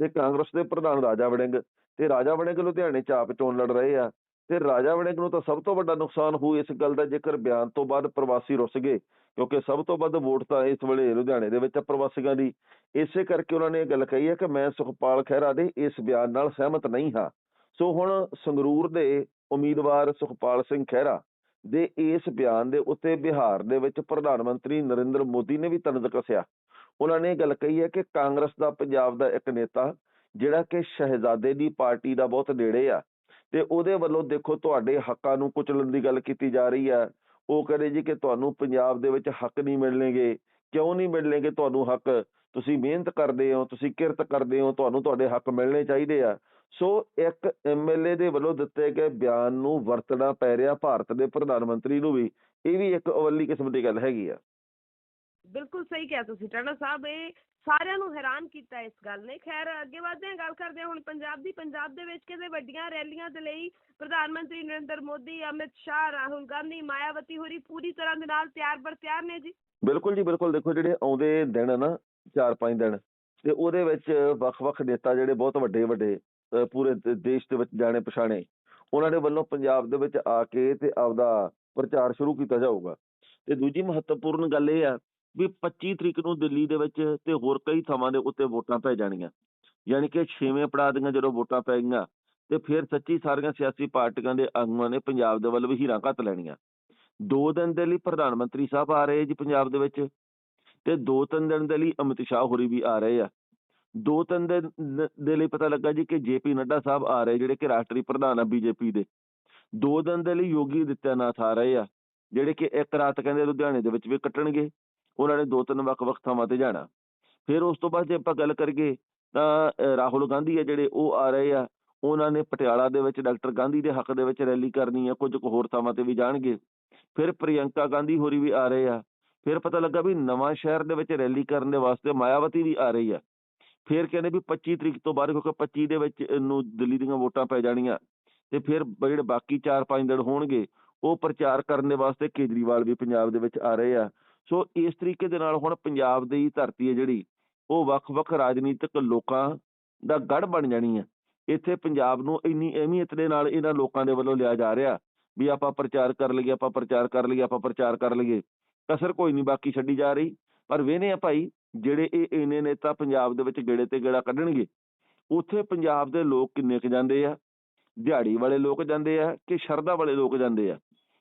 ਤੇ ਕਾਂਗਰਸ ਦੇ ਪ੍ਰਧਾਨ ਰਾਜਾ ਵੜਿੰਗ ਤੇ ਰਾਜਾ ਵੜਿੰਗ ਲੁਧਿਆਣੇ ਚ ਆਪ ਚੋਣ ਲੜ ਰਹੇ ਆ। ਤੇ ਰਾਜਾ ਵੜਿੰਗ ਨੂੰ ਤਾਂ ਸਭ ਤੋਂ ਵੱਡਾ ਨੁਕਸਾਨ ਹੋਊ ਇਸ ਗੱਲ ਦਾ ਜੇਕਰ ਬਿਆਨ ਤੋਂ ਬਾਅਦ ਪ੍ਰਵਾਸੀ ਰੁੱਸ ਗਏ, ਕਿਉਂਕਿ ਸਭ ਤੋਂ ਵੱਧ ਵੋਟ ਤਾਂ ਇਸ ਵੇਲੇ ਲੁਧਿਆਣੇ ਦੇ ਵਿੱਚ ਆ ਪ੍ਰਵਾਸੀਆਂ ਦੀ। ਇਸੇ ਕਰਕੇ ਉਹਨਾਂ ਨੇ ਇਹ ਗੱਲ ਕਹੀ ਹੈ ਕਿ ਮੈਂ ਸੁਖਪਾਲ ਖਹਿਰਾ ਦੇ ਇਸ ਬਿਆਨ ਨਾਲ ਸਹਿਮਤ ਨਹੀਂ ਹਾਂ। ਸੋ ਹੁਣ ਸੰਗਰੂਰ ਦੇ ਉਮੀਦਵਾਰ ਸੁਖਪਾਲ ਸਿੰਘ ਖਹਿਰਾ ਦੇ ਇਸ ਬਿਆਨ ਦੇ ਉੱਤੇ ਬਿਹਾਰ ਦੇ ਵਿੱਚ ਪ੍ਰਧਾਨ ਮੰਤਰੀ ਨਰਿੰਦਰ ਮੋਦੀ ਨੇ ਵੀ ਤਨਦ ਕੱਸਿਆ। ਉਹਨਾਂ ਨੇ ਇਹ ਗੱਲ ਕਹੀ ਹੈ ਕਿ ਕਾਂਗਰਸ ਦਾ, ਪੰਜਾਬ ਦਾ ਇੱਕ ਨੇਤਾ ਜਿਹੜਾ ਕਿ ਸ਼ਹਿਜ਼ਾਦੇ ਦੀ ਪਾਰਟੀ ਦਾ ਬਹੁਤ ਨੇੜੇ ਆ ਤੇ ਉਹਦੇ ਵੱਲੋਂ ਦੇਖੋ ਤੁਹਾਡੇ ਹੱਕਾਂ ਨੂੰ ਕੁਚਲਣ ਦੀ ਗੱਲ ਕੀਤੀ ਜਾ ਰਹੀ ਹੈ। ਉਹ ਕਹਿੰਦੇ ਜੀ ਕਿ ਤੁਹਾਨੂੰ ਪੰਜਾਬ ਦੇ ਵਿੱਚ ਹੱਕ ਨਹੀਂ ਮਿਲਣਗੇ। ਕਿਉਂ ਨਹੀਂ ਮਿਲਣਗੇ ਤੁਹਾਨੂੰ ਹੱਕ? ਤੁਸੀਂ ਮਿਹਨਤ ਕਰਦੇ ਹੋ, ਤੁਸੀਂ ਕਿਰਤ ਕਰਦੇ ਹੋ, ਤੁਹਾਨੂੰ ਤੁਹਾਡੇ ਹੱਕ ਮਿਲਣੇ ਚਾਹੀਦੇ ਆ। ਸੋ ਇੱਕ ਐਮਐਲਏ ਦੇ ਵੱਲੋਂ ਦਿੱਤੇ ਗਏ ਬਿਆਨ ਨੂੰ ਵਰਤਣਾ ਪੈ ਰਿਹਾ ਭਾਰਤ ਦੇ ਪ੍ਰਧਾਨ ਮੰਤਰੀ ਨੂੰ ਵੀ। ਇਹ ਵੀ ਇੱਕ ਅਵੱਲੀ ਕਿਸਮ ਦੀ ਗੱਲ ਹੈਗੀ ਆ। ਬਿਲਕੁਲ ਸਹੀ ਕਿਹਾ ਤੁਸੀਂ ਟਾਣਾ ਸਾਹਿਬ ਇਹ ਸਾਰਿਆਂ ਨੂੰ ਹੈਰਾਨ ਕੀਤਾ ਇਸ ਗੱਲ ਨੇ। ਖੈਰ, ਅੱਗੇ ਵਧਦੇ ਹਾਂ, ਗੱਲ ਕਰਦੇ ਹਾਂ ਹੁਣ ਪੰਜਾਬ ਦੀ। ਪੰਜਾਬ ਦੇ ਵਿੱਚ ਕਿਤੇ ਵੱਡੀਆਂ ਰੈਲੀਆਂ ਦੇ ਲਈ ਪ੍ਰਧਾਨ ਮੰਤਰੀ ਨਰਿੰਦਰ ਮੋਦੀ, ਅਮਿਤ ਸ਼ਾਹ, ਰਾਹੁਲ ਗਾਂਧੀ, ਮਾਇਆਵਤੀ ਹੋਰੀ ਪੂਰੀ ਤਰ੍ਹਾਂ ਦੇ ਨਾਲ ਤਿਆਰ ਬਰ ਤਿਆਰ ਨੇ ਜੀ। ਬਿਲਕੁਲ ਜੀ, ਬਿਲਕੁਲ। ਦੇਖੋ ਜਿਹੜੇ ਆਉਂਦੇ ਦਿਨ ਆ ਨਾ, ਚਾਰ ਪੰਜ ਦਿਨ, ਤੇ ਉਹਦੇ ਵਿੱਚ ਵੱਖ-ਵੱਖ ਨੇਤਾ ਜਿਹੜੇ ਬਹੁਤ ਵੱਡੇ ਵੱਡੇ ਪੂਰੇ ਦੇਸ਼ ਦੇ ਵਿੱਚ ਜਾਣੇ ਪਛਾਣੇ, ਉਹਨਾਂ ਦੇ ਵੱਲੋਂ ਪੰਜਾਬ ਦੇ ਵਿੱਚ ਆ ਕੇ ਤੇ ਆਪਦਾ ਪ੍ਰਚਾਰ ਸ਼ੁਰੂ ਕੀਤਾ ਜਾਊਗਾ। ਤੇ ਦੂਜੀ ਮਹੱਤਵਪੂਰਨ ਗੱਲ ਇਹ ਆ ਵੀ 25 ਤਰੀਕ ਨੂੰ ਦਿੱਲੀ ਦੇ ਵਿੱਚ ਤੇ ਹੋਰ ਕਈ ਥਾਵਾਂ ਦੇ ਉੱਤੇ ਵੋਟਾਂ ਪੈ ਜਾਣੀਆਂ। ਯਾਨੀ ਕਿ ਛੇਵੇਂ ਪੜਾਅ ਦੀਆਂ ਜਦੋਂ ਵੋਟਾਂ ਪੈ ਗਈਆਂ, ਤੇ ਫਿਰ ਸੱਚੀ ਸਾਰੀਆਂ ਸਿਆਸੀ ਪਾਰਟੀਆਂ ਦੇ ਆਗੂਆਂ ਨੇ ਪੰਜਾਬ ਦੇ ਵੱਲ ਵੀ ਹੀਰਾਂ ਘੱਤ ਲੈਣੀਆਂ। ਦੋ ਦਿਨ ਦੇ ਲਈ ਪ੍ਰਧਾਨ ਮੰਤਰੀ ਸਾਹਿਬ ਆ ਰਹੇ ਜੀ ਪੰਜਾਬ ਦੇ ਵਿੱਚ, ਤੇ ਦੋ ਤਿੰਨ ਦਿਨ ਦੇ ਲਈ ਅਮਿਤ ਸ਼ਾਹ ਹੋਰੀ ਵੀ ਆ ਰਹੇ ਆ। ਦੋ ਤਿੰਨ ਦਿਨ ਦੇ ਲਈ ਪਤਾ ਲੱਗਾ ਜੀ ਕਿ ਜੇਪੀ ਨੱਡਾ ਸਾਹਿਬ ਆ ਰਹੇ ਜਿਹੜੇ ਕਿ ਰਾਸ਼ਟਰੀ ਪ੍ਰਧਾਨ ਆ ਬੀਜੇਪੀ ਦੇ। ਦੋ ਦਿਨ ਦੇ ਲਈ ਯੋਗੀ ਅਦਿੱਤਿਆਨਾਥ ਆ ਰਹੇ ਆ, ਜਿਹੜੇ ਕਿ ਇੱਕ ਰਾਤ ਕਹਿੰਦੇ ਲੁਧਿਆਣੇ ਦੇ ਵਿੱਚ ਵੀ ਕੱਟਣਗੇ। ਉਹਨਾਂ ਨੇ ਦੋ ਤਿੰਨ ਵੱਖ-ਵੱਖ ਥਾਵਾਂ ਤੇ ਜਾਣਾ। ਫਿਰ ਉਸ ਤੋਂ ਬਾਅਦ ਜੇ ਆਪਾਂ ਗੱਲ ਕਰੀਏ ਤਾਂ ਰਾਹੁਲ ਗਾਂਧੀ ਆ ਜਿਹੜੇ ਉਹ ਆ ਰਹੇ ਆ, ਉਹਨਾਂ ਨੇ ਪਟਿਆਲਾ ਦੇ ਵਿੱਚ ਡਾਕਟਰ ਗਾਂਧੀ ਦੇ ਹੱਕ ਦੇ ਵਿੱਚ ਰੈਲੀ ਕਰਨੀ ਆ, ਕੁਝ ਕੁ ਹੋਰ ਥਾਵਾਂ ਤੇ ਵੀ ਜਾਣਗੇ। ਫਿਰ ਪ੍ਰਿਯੰਕਾ ਗਾਂਧੀ ਹੋਰੀ ਵੀ ਆ ਰਹੇ ਆ। ਫਿਰ ਪਤਾ ਲੱਗਾ ਵੀ ਨਵਾਂ ਸ਼ਹਿਰ ਦੇ ਵਿੱਚ ਰੈਲੀ ਕਰਨ ਦੇ ਵਾਸਤੇ ਮਾਇਆਵਤੀ ਵੀ ਆ ਰਹੀ ਆ। ਫਿਰ ਕਹਿੰਦੇ ਵੀ 25 ਤਰੀਕ ਤੋਂ ਬਾਅਦ ਕਿਉਂਕਿ 25 ਦੇ ਵਿੱਚ ਨੂੰ ਦਿੱਲੀ ਦੀਆਂ ਵੋਟਾਂ ਪੈ ਜਾਣੀਆਂ, ਤੇ ਫਿਰ ਜਿਹੜੇ ਬਾਕੀ 4-5 ਦਿਨ ਹੋਣਗੇ, ਉਹ ਪ੍ਰਚਾਰ ਕਰਨ ਦੇ ਵਾਸਤੇ ਕੇਜਰੀਵਾਲ ਵੀ ਪੰਜਾਬ ਦੇ ਵਿੱਚ ਆ ਰਹੇ ਆ। ਸੋ ਇਸ ਤਰੀਕੇ ਦੇ ਨਾਲ ਹੁਣ ਪੰਜਾਬ ਦੀ ਧਰਤੀ ਹੈ ਜਿਹੜੀ, ਉਹ ਵੱਖ-ਵੱਖ ਰਾਜਨੀਤਿਕ ਲੋਕਾਂ ਦਾ ਗੜ ਬਣ ਜਾਣੀ ਹੈ। ਇੱਥੇ ਪੰਜਾਬ ਨੂੰ ਇੰਨੀ ਅਹਿਮੀਅਤ ਦੇ ਨਾਲ ਇਹਨਾਂ ਲੋਕਾਂ ਦੇ ਵੱਲੋਂ ਲਿਆ ਜਾ ਰਿਹਾ ਵੀ ਆਪਾਂ ਪ੍ਰਚਾਰ ਕਰ ਲਈਏ, ਆਪਾਂ ਪ੍ਰਚਾਰ ਕਰ ਲਈਏ, ਆਪਾਂ ਪ੍ਰਚਾਰ ਕਰ ਲਈਏ, ਕਸਰ ਕੋਈ ਨਹੀਂ ਬਾਕੀ ਛੱਡੀ ਜਾ ਰਹੀ। ਪਰ ਵੇਨੇ ਆ ਭਾਈ, ਜਿਹੜੇ ਇਹ ਇਹਨੇ ਨੇਤਾ ਪੰਜਾਬ ਦੇ ਵਿੱਚ ਗੇੜੇ ਤੇ ਗੇੜਾ ਕੱਢਣਗੇ। ਉੱਥੇ ਪੰਜਾਬ ਦੇ ਲੋਕ ਕਿੰਨੇ ਕੁ ਜਾਂਦੇ ਆ? ਦਿਹਾੜੀ ਵਾਲੇ ਲੋਕ ਜਾਂਦੇ ਆ ਕਿ ਸ਼ਰਧਾ ਵਾਲੇ ਲੋਕ ਜਾਂਦੇ ਆ?